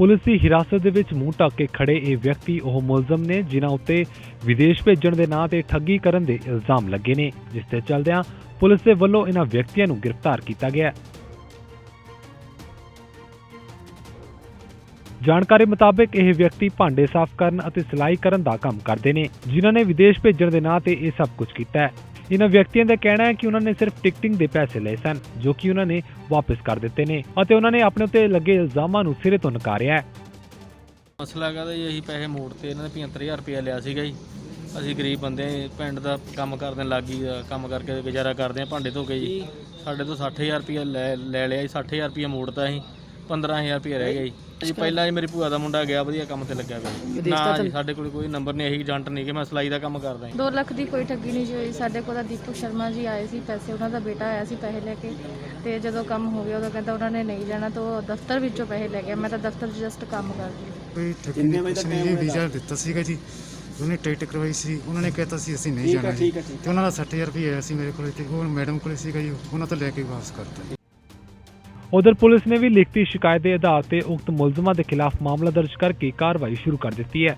Police ਦੀ ਹਿਰਾਸਤ ਦੇ ਵਿੱਚ ਮੂੰਹ ਢੱਕ ਕੇ ਖੜੇ ਇਹ ਵਿਅਕਤੀ, ਉਹ ਮੁਲਜ਼ਮ ਨੇ, ਜਿਨ੍ਹਾਂ ਉੱਤੇ ਵਿਦੇਸ਼ ਭੇਜਣ ਦੇ ਨਾਂ ਤੇ ਠੱਗੀ ਕਰਨ ਦੇ ਇਲਜ਼ਾਮ ਲੱਗੇ ਨੇ। ਜਿਸ ਤੇ ਚੱਲਦਿਆਂ ਪੁਲਿਸ ਦੇ ਵੱਲੋਂ ਇਹਨਾਂ ਵਿਅਕਤੀਆਂ ਨੂੰ ਗ੍ਰਿਫਤਾਰ ਕੀਤਾ ਗਿਆ ਹੈ। ਜਾਣਕਾਰੀ ਮੁਤਾਬਕ ਇਹ ਵਿਅਕਤੀ ਭਾਂਡੇ ਸਾਫ਼ ਕਰਨ ਅਤੇ ਸਿਲਾਈ ਕਰਨ ਦਾ ਕੰਮ ਕਰਦੇ ਨੇ, ਜਿਨ੍ਹਾਂ ਨੇ ਵਿਦੇਸ਼ ਭੇਜਣ ਦੇ ਨਾਂ ਤੇ ਇਹ ਸਭ ਕੁਝ ਕੀਤਾ ਹੈ। ਇਹਨਾਂ ਵਿਅਕਤੀਆਂ ਦਾ ਕਹਿਣਾ ਹੈ ਕਿ ਉਹਨਾਂ ਨੇ ਸਿਰਫ ਟਿਕਟਿੰਗ ਦੇ ਪੈਸੇ ਲਏ ਸਨ, ਜੋ ਕਿ ਉਹਨਾਂ ਨੇ ਵਾਪਸ ਕਰ ਦਿੱਤੇ ਨੇ ਅਤੇ ਉਹਨਾਂ ਨੇ ਆਪਣੇ ਉੱਤੇ ਲੱਗੇ ਇਲਜ਼ਾਮਾਂ ਨੂੰ ਸਿਰੇ ਤੋਂ ਨਕਾਰਿਆ ਹੈ। ਮਸਲਾ ਹੈਗਾ ਤਾਂ ਜੀ, ਅਸੀਂ ਪੈਸੇ ਮੋੜ ਤੇ ਇਹਨਾਂ ਨੇ 75000 ਰੁਪਇਆ ਲਿਆ ਸੀਗਾ ਜੀ। ਅਸੀਂ ਗਰੀਬ ਬੰਦੇ ਪਿੰਡ ਦਾ ਕੰਮ ਕਰਦੇ ਲੱਗੀ ਕੰਮ ਕਰਕੇ ਗੁਜ਼ਾਰਾ ਕਰਦੇ ਆ, ਭਾਂਡੇ ਧੋ ਕੇ ਜੀ। ਸਾਡੇ ਤੋਂ 60000 ਰੁਪਇਆ ਲੈ ਲੈ ਲਿਆ ਜੀ 60000 ਰੁਪਇਆ ਮੋੜਤਾ ਅਸੀਂ। 15000 ਰੁਪਇਆ ਰਹਿ ਗਿਆ ਜੀ। ਜੀ ਪਹਿਲਾਂ ਜੀ ਮੇਰੀ ਭੂਆ ਦਾ ਮੁੰਡਾ ਗਿਆ ਵਧੀਆ ਕੰਮ ਤੇ ਲੱਗਿਆ ਗਿਆ ਨਾ ਜੀ ਸਾਡੇ ਕੋਲ ਕੋਈ ਨੰਬਰ ਨਹੀਂ ਇਹੀ ਏਜੰਟ ਨਹੀਂ ਕਿ ਮੈਂ ਸਿਲਾਈ ਦਾ ਕੰਮ ਕਰਦਾ ਜੀ। 2 ਲੱਖ ਦੀ ਕੋਈ ਠੱਗੀ ਨਹੀਂ ਜੀ ਹੋਈ। ਸਾਡੇ ਕੋਲ ਤਾਂ ਦੀਪਕ ਸ਼ਰਮਾ ਜੀ ਆਏ ਸੀ ਪੈਸੇ ਉਹਨਾਂ ਦਾ ਬੇਟਾ ਆਇਆ ਸੀ ਪੈਸੇ ਲੈ ਕੇ ਤੇ ਜਦੋਂ ਕੰਮ ਹੋ ਗਿਆ ਉਦੋਂ ਕਹਿੰਦਾ ਉਹਨਾਂ ਨੇ ਨਹੀਂ ਲੈਣਾ ਤਾਂ ਉਹ ਦਫ਼ਤਰ ਵਿੱਚੋਂ ਪੈਸੇ ਲੈ ਗਿਆ। ਮੈਂ ਤਾਂ ਦਫ਼ਤਰ 'ਚ ਜਸਟ ਕੰਮ ਕਰਦੀ ਹਾਂ। ਕੋਈ ਠੱਗੀ ਨਹੀਂ ਵੀਜ਼ਾ ਦਿੱਤਾ ਸੀਗਾ ਜੀ। ਉਹਨੇ ਟਿਕਟ ਕਰਵਾਈ ਸੀ। ਉਹਨਾਂ ਨੇ ਕਹਿਤਾ ਸੀ ਅਸੀਂ ਨਹੀਂ ਜਾਣਾ ਤੇ ਉਹਨਾਂ ਦਾ 60000 ਰੁਪਏ ਆਇਆ ਸੀ ਮੇਰੇ ਕੋਲ ਤੇ ਉਹ ਮੈਡਮ ਕੋਲ ਸੀਗਾ ਜੀ। ਉਹਨਾਂ ਤੋਂ ਲੈ ਕੇ ਵਾਪਸ ਕਰਤਾ ਉਧਰ ਪੁਲਿਸ ਨੇ ਵੀ ਲਿਖਤੀ ਸ਼ਿਕਾਇਤ ਦੇ ਆਧਾਰ ਤੇ ਉਕਤ ਮੁਲਜ਼ਮਾਂ ਦੇ ਖਿਲਾਫ ਮਾਮਲਾ ਦਰਜ ਕਰਕੇ ਕਾਰਵਾਈ ਸ਼ੁਰੂ ਕਰ ਦਿੱਤੀ ਹੈ।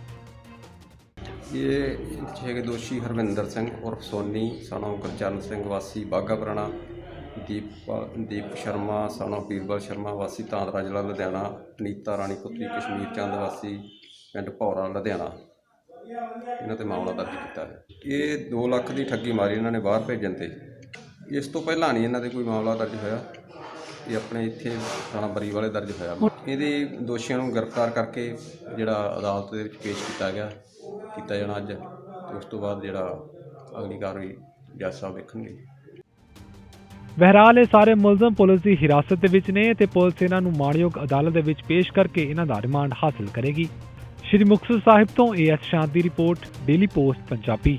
ਇਹ ਹੈਗੇ ਦੋਸ਼ੀ ਹਰਵਿੰਦਰ ਸਿੰਘ ਉਰਫ ਸੋਨੀ, ਸਨੋ ਗੁਰਚਰਨ ਸਿੰਘ ਵਾਸੀ ਬਾਘਾ ਪੁਰਾਣਾ, ਦੀਪ ਦੀਪ ਸ਼ਰਮਾ, ਸਨੋ ਪੀਰਬਲ ਸ਼ਰਮਾ ਵਾਸੀ ਤਾਂਦਰਾ ਜ਼ਿਲ੍ਹਾ ਲੁਧਿਆਣਾ ਨੀਤਾ ਰਾਣੀ ਪੁੱਤਰੀ ਕਸ਼ਮੀਰ ਚੰਦ ਵਾਸੀ ਪਿੰਡ ਭੌਰਾ, ਲੁਧਿਆਣਾ। ਇਹਨਾਂ ਤੇ ਮਾਮਲਾ ਦਰਜ ਕੀਤਾ ਹੈ। ਇਹ 2 ਲੱਖ ਦੀ ਠੱਗੀ ਮਾਰੀ ਇਹਨਾਂ ਨੇ ਬਾਹਰ ਭੇਜਣ ਤੇ। ਇਸ ਤੋਂ ਪਹਿਲਾਂ ਨਹੀਂ ਇਹਨਾਂ ਦੇ ਕੋਈ ਮਾਮਲਾ ਦਰਜ ਹੋਇਆ। ਇਹ ਆਪਣੇ ਇੱਥੇ ਥਾਣਾ ਬਰੀ ਦਰਜ ਹੋਇਆ। ਇਹਦੇ ਦੋਸ਼ੀਆਂ ਨੂੰ ਗ੍ਰਿਫਤਾਰ ਕਰਕੇ ਜਿਹੜਾ ਅਦਾਲਤ ਦੇ ਵਿੱਚ ਪੇਸ਼ ਕੀਤਾ ਗਿਆ, ਕੀਤਾ ਜਾਣਾ ਅੱਜ। ਤੇ ਉਸ ਤੋਂ ਬਾਅਦ ਜਿਹੜਾ ਅਗਲੀ ਕਾਰਵਾਈ ਜੱਜ ਸਾਹਿਬ ਵੇਖਣਗੇ। ਬਹਰਾਲ, ਇਹ ਸਾਰੇ ਮੁਲਜ਼ਮ ਪੁਲਿਸ ਦੀ ਹਿਰਾਸਤ ਦੇ ਵਿੱਚ ਨੇ ਤੇ ਪੁਲਿਸ ਇਹਨਾਂ ਨੂੰ ਮਾਣਯੋਗ ਅਦਾਲਤ ਦੇ ਵਿੱਚ ਪੇਸ਼ ਕਰਕੇ ਇਹਨਾਂ ਦਾ ਰਿਮਾਂਡ ਹਾਸਲ ਕਰੇਗੀ। ਸ਼੍ਰੀ ਮੁਕਤਸਰ ਸਾਹਿਬ ਤੋਂ ਏਐਸ ਸ਼ਾਂਤ ਦੀ ਰਿਪੋਰਟ ਡੇਲੀ ਪੋਸਟ ਪੰਜਾਬੀ।